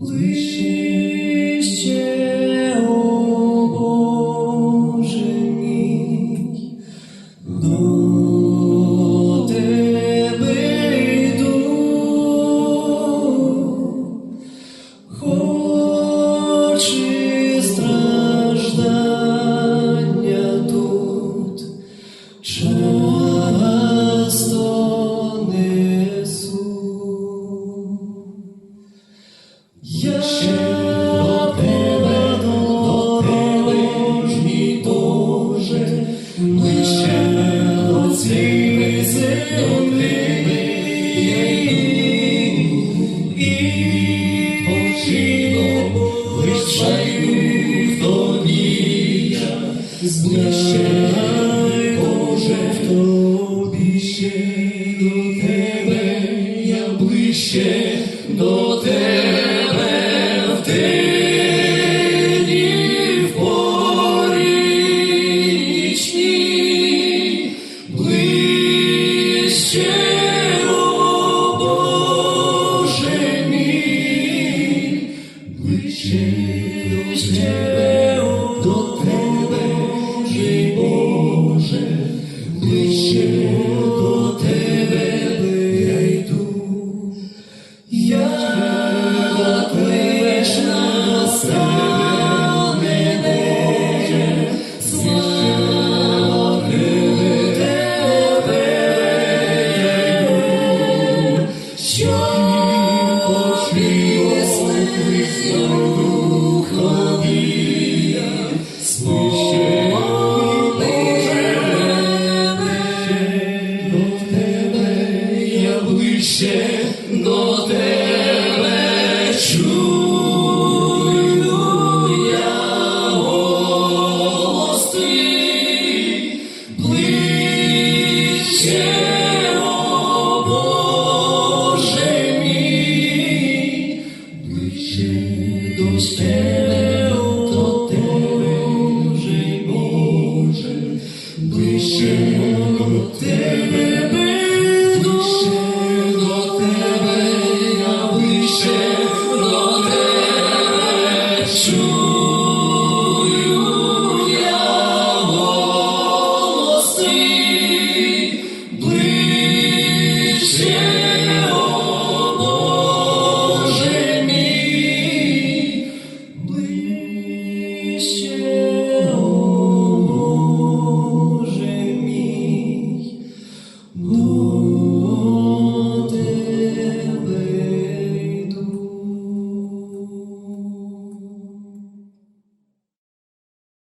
Blue. Я ще до тебе, до тебе ж мій до ціни землі, і почину лишаю в тобі, ближче. Ближче до тебе тебе,